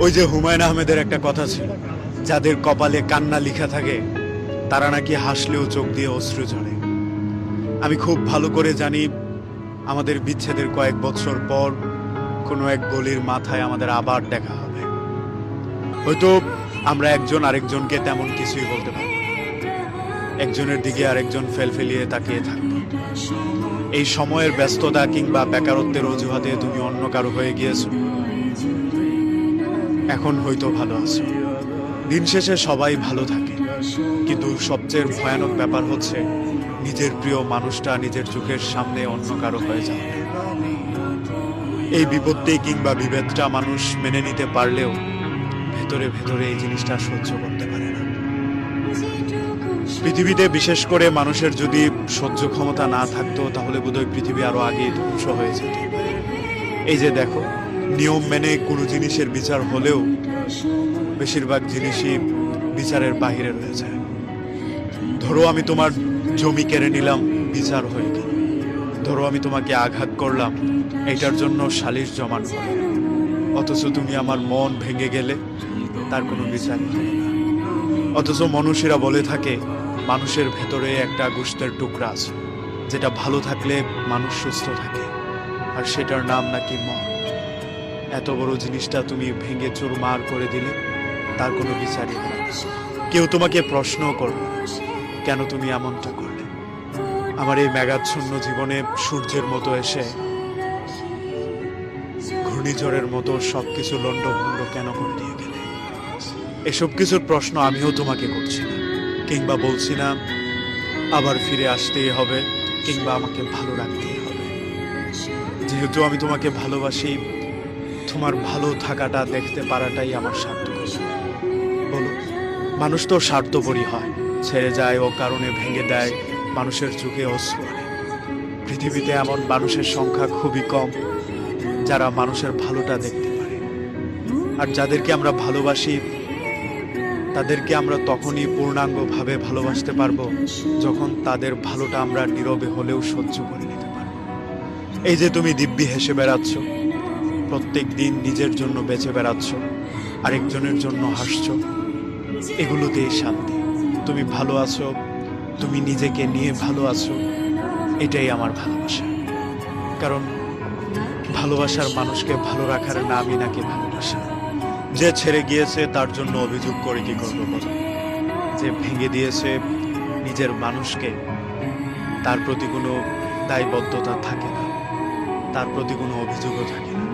ওই যে হুমায়ুন আহমেদের একটা কথা ছিল, যাদের কপালে কান্না লিখা থাকে, তারা নাকি হাসলেও চোখ দিয়ে অশ্রু ঝরে। আমি খুব ভালো করে জানি, আমাদের বিচ্ছেদের কয়েক বছর পর কোনো এক গলির মাথায় আমাদের আবার দেখা হবে। হয়তো আমরা একজন আরেকজনকে তেমন কিছুই বলতে পারব না। একজনের দিকে আরেকজন ফেলফেলিয়ে তাকিয়ে থাকব। এই সময়ের ব্যস্ততা কিংবা বেকারত্বের অজুহাতে তুমি অন্য কারও হয়ে গিয়েছো। এখন হয়তো ভালো আছো। দিন শেষে সবাই ভালো থাকে। কিন্তু সবচেয়ে ভয়ানক ব্যাপার হচ্ছে, নিজের প্রিয় মানুষটা নিজের চোখের সামনে অন্য কারও হয়ে যাওয়া এই বিপত্তি কিংবা বিভেদটা মানুষ মেনে নিতে পারলেও ভেতরে ভেতরে এই জিনিসটা সহ্য করতে পারে না। পৃথিবীতে বিশেষ করে মানুষের যদি সহ্য ক্ষমতা না থাকতো, তাহলে বোধহয় পৃথিবী আরও আগে ধ্বংস হয়ে যেত। এই যে দেখো নিয়ম মেনে কোনো জিনিসের বিচার হলেও বেশিরভাগ জিনিসই বিচারের বাইরে রয়ে যায় ধরো আমি তোমার জমি কেড়ে নিলাম, বিচার হয়ে গেল। ধরো আমি তোমাকে আঘাত করলাম এটার জন্য সালিশ জমান অথচ তুমি আমার মন ভেঙে গেলে তার কোনো বিচার হলো না। অথচ মানুষেরা বলে থাকে, মানুষের ভেতরে একটা গোষ্ঠের টুকরা আছে, যেটা ভালো থাকলে মানুষ সুস্থ থাকে, আর সেটার নাম নাকি মন এত বড় জিনিসটা তুমি ভেঙে চুরমার করে দিলে, তার কোনো বিচারই না। কেউ তোমাকে প্রশ্ন করবে কেন তুমি এমনটা করলে? আমার এই মেঘাচ্ছন্ন জীবনে সূর্যের মতো এসে, ঘূর্ণিঝড়ের মতো সবকিছু লণ্ডভণ্ড কেন করে দিয়ে গেলে? এসব কিছুর প্রশ্ন আমিও তোমাকে করছি না, কিংবা বলছি না, আবার ফিরে আসতেই হবে, কিংবা আমাকে ভালো রাখতেই হবে। যেহেতু আমি তোমাকে ভালোবাসি তোমার ভালো থাকাটা দেখতে পারাটাই আমার সার্থক। বলো, মানুষ তো স্বার্থপরই হয়। ছেড়ে যায় ও কারণে ভেঙে দেয়, মানুষের চোখে অশ্রু আনে। পৃথিবীতে এমন মানুষের সংখ্যা খুবই কম, যারা মানুষের ভালোটা দেখতে পারে। আর যাদেরকে আমরা ভালোবাসি, তাদেরকে আমরা তখনই পূর্ণাঙ্গভাবে ভালোবাসতে পারব, যখন তাদের ভালোটা আমরা নীরবে হলেও সহ্য করে নিতে পারব। এই যে তুমি দিব্যি হেসে বেড়াচ্ছ প্রত্যেক দিন নিজের জন্য বেঁচে বেড়াচ্ছ, আরেকজনের জন্য হাসছো। এগুলোতেই শান্তি। তুমি ভালো আছো, তুমি নিজেকে নিয়ে ভালো আছো, এটাই আমার ভালোবাসা। কারণ ভালোবাসার মানুষকে ভালো রাখার নামই নাকি ভালোবাসা। যে ছেড়ে গিয়েছে, তার জন্য অভিযোগ করে কি করব বলো? যে ভেঙে দিয়েছে নিজের মানুষকে, তার প্রতি কোনো দায়বদ্ধতা থাকে না। তার প্রতি কোনো অভিযোগও থাকে না।